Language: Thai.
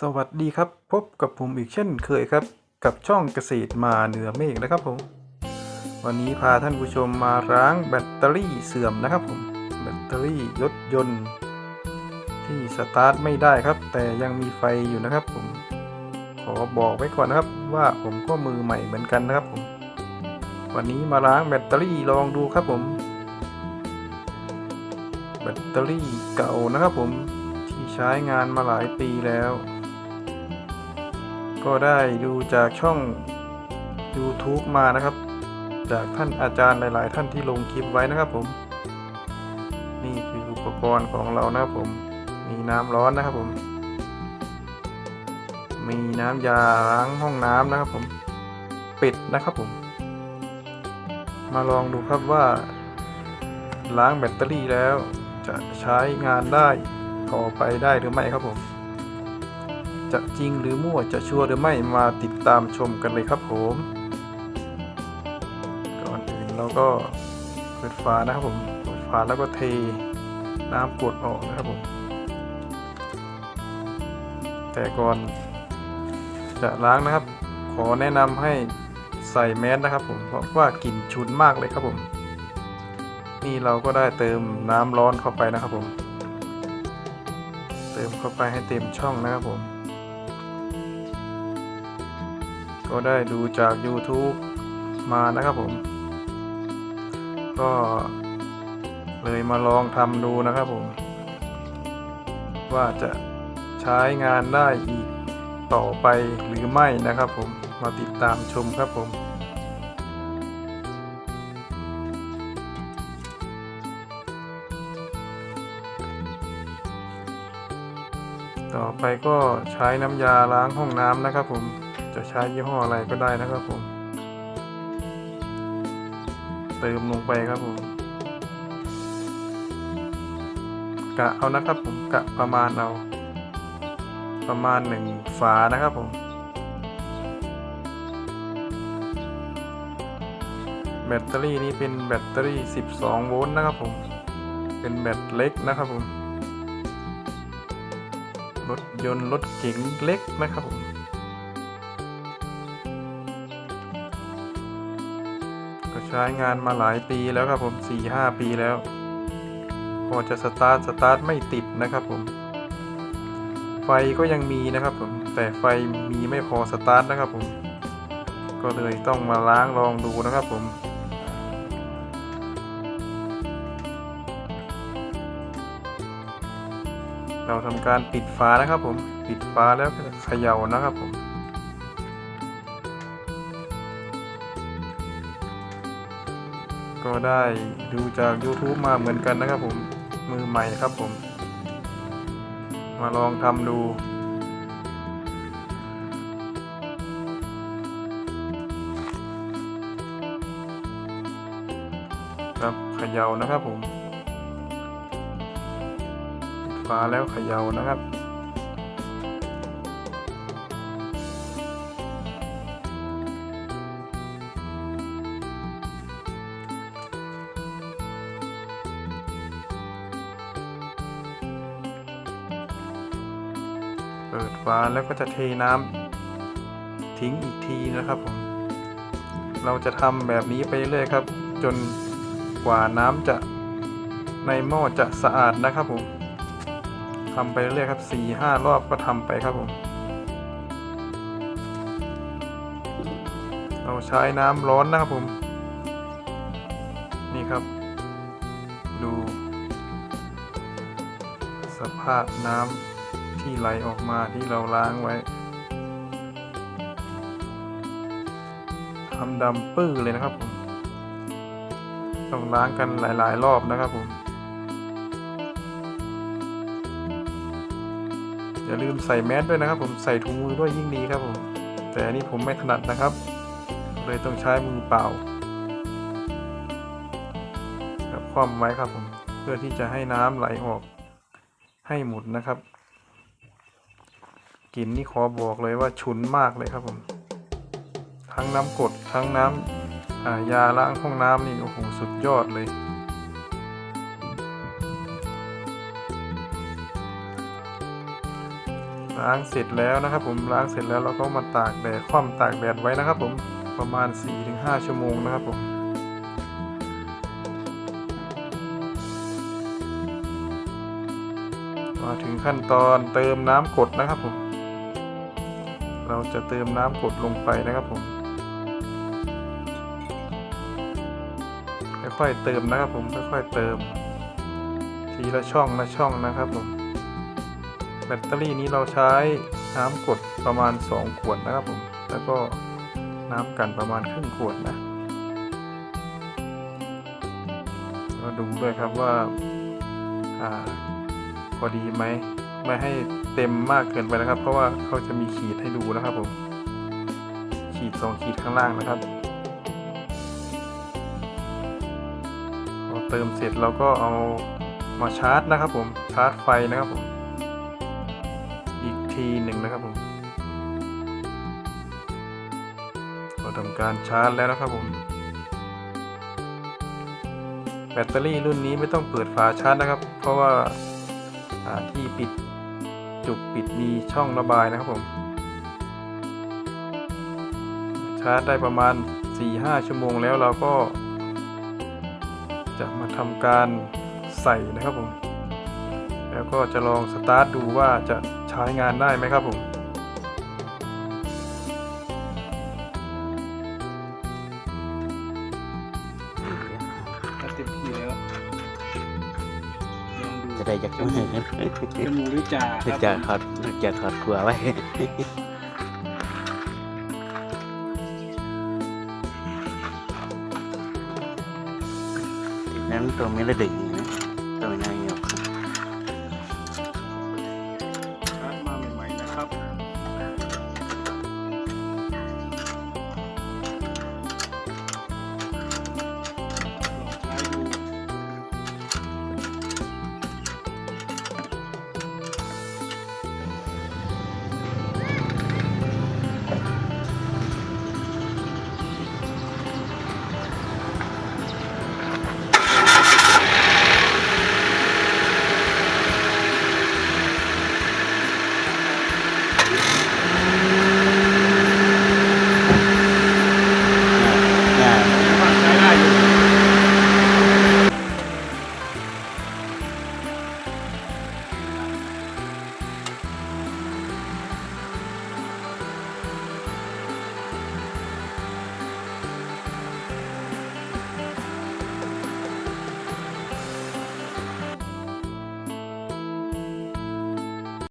สวัสดีครับ พบกับผมอีกเช่นเคยครับ กับช่องเกษตรมาเหนือเมฆนะครับผม วันนี้พาท่านผู้ชมมาล้างแบตเตอรี่เสื่อมนะครับผม แบตเตอรี่รถยนต์ ที่สตาร์ทไม่ได้ครับ แต่ยังมีไฟอยู่นะครับผม ขอบอกไว้ก่อนนะครับ ว่าผมก็มือใหม่เหมือนกันนะครับผม วันนี้มาล้างแบตเตอรี่ลองดูครับผม แบตเตอรี่เก่านะครับผมที่ใช้งานมาหลายปีแล้ว ก็ได้ดูจากช่อง YouTube มานะครับ จากท่านอาจารย์หลาย ๆ ท่านที่ลงคลิปไว้นะครับผม นี่คืออุปกรณ์ของเรานะครับผม มีน้ำร้อนนะครับผม มีน้ำยาล้างห้องน้ำนะครับผมปิดนะครับผม มาลองดูครับว่าล้างแบตเตอรี่แล้วจะใช้งานได้ต่อไปได้หรือไม่ครับผม จะจริงหรือมั่วจะชัวร์หรือไม่มาติดตามชมกันเลยครับผมก่อนอื่นเราก็เปิดฝานะครับผมเปิดฝาแล้วก็เทน้ำกรดออกนะครับผมแต่ก่อนจะล้างนะครับ ขอแนะนำให้ใส่แมสนะครับผมเพราะว่ากลิ่นฉุนมากเลยครับผม นี่เราก็ได้เติมน้ำร้อนเข้าไปนะครับผม เติมเข้าไปให้เต็มช่องนะครับผม ก็ได้ดูจาก YouTube มานะครับผม ก็เลยมาลองทำดูนะครับผม ว่าจะใช้งานได้อีกต่อไปหรือไม่นะครับผมมาติดตามชมครับผมต่อไปก็ใช้น้ำยาล้างห้องน้ำนะครับผม จะใช้ยี่ห้ออะไรก็ได้นะครับผม เติมลงไปครับผม กะเอานะครับผมกะประมาณเอา ประมาณหนึ่งฝานะครับผม แบตเตอรี่นี้เป็นแบตเตอรี่ 12 โวลต์นะครับผม เป็นแบตเล็กนะครับผมรถยนต์รถเก๋งเล็กนะครับผม ช้งานมาหลายปีแล้วครับผม4-5 ปีแล้วพอจะสตาร์ทสตาร์ทไม่ติดนะครับผม ไฟก็ยังมีนะครับผม แต่ไฟมีไม่พอสตาร์ทนะครับผม ก็เลยต้องมาล้างลองดูนะครับผมเราทำการปิดฝานะครับผม ปิดฝาแล้วก็เขย่านะครับผม ก็ได้ดูจาก YouTube มาเหมือนกันนะครับผมมือใหม่ครับผม มาลองทำดูครับเขย่านะครับผมปิดฝาแล้วเขย่านะครับ เปิดฝาแล้วก็จะเทน้ำทิ้งอีกทีนะครับผมเราจะทำแบบนี้ไปเรื่อยครับ จนกว่าน้ำจะในหม้อจะสะอาดนะครับผมทำไปเรื่อยครับสี่ห้ารอบก็ทำไปครับผมเราใช้น้ำร้อนนะครับผม นี่ครับ ดู สภาพน้ำ ที่ไหลออกมาที่เราล้างไว้ทำดำปื้อเลยนะครับผมต้องล้างกันหลาย ๆ รอบนะครับผม อย่าลืมใส่แมสด้วยนะครับผมใส่ถุงมือด้วยยิ่งดีครับผม แต่อันนี้ผมไม่ถนัดนะครับ เลยต้องใช้มือเปล่ากับคว่ำไว้ครับผม เพื่อที่จะให้น้ำไหลออกให้หมดนะครับ กลิ่นนี่ขอบอกเลยว่าฉุนมากเลยครับผม ทั้งน้ำกดทั้งน้ำายาล้างห้องน้ำนี่โอ้โหสุดยอดเลยล้างเสร็จแล้วนะครับผมล้างเสร็จแล้วเราก็มาตากแดดคว่ำตากแดดไว้นะครับผมประมาณ 4-5 ชั่วโมงนะครับผมมาถึงขั้นตอนเติมน้ำกดนะครับผม เราจะเติมน้ำกดลงไปนะครับผมค่อยๆเติมนะครับผมค่อยๆเติม ทีละช่องละช่องนะครับผมแบตเตอรี่นี้เราใช้น้ำกดประมาณ 2 ขวดนะครับผม แล้วก็น้ำกันประมาณครึ่งขวดนะก็ดูด้วยครับว่า อ่า พอดีไหม ไม่ให้เต็มมากเกินไปนะครับ เพราะว่าเขาจะมีขีดให้ดูนะครับผมขีดสองขีดข้างล่างนะครับพอเติมเสร็จเราก็เอามาชาร์จนะครับผมชาร์จไฟนะครับผมอีกทีหนึ่งนะครับผมเราทำการชาร์จแล้วนะครับผมแบตเตอรี่รุ่นนี้ไม่ต้องเปิดฝาชาร์จนะครับ เพราะว่าที่ปิด จุกปิดมีช่องระบายนะครับผม ชาร์จได้ประมาณ 4-5 ชั่วโมงแล้วเราก็ จะมาทำการใส่นะครับผม แล้วก็จะลองสตาร์ทดูว่าจะใช้งานได้ไหมครับผม ได้จากมือกันจมูกหรือจ่าคจะรับจะถอดจะถอดกลัวไว้นั้นตัวไม่ละดึง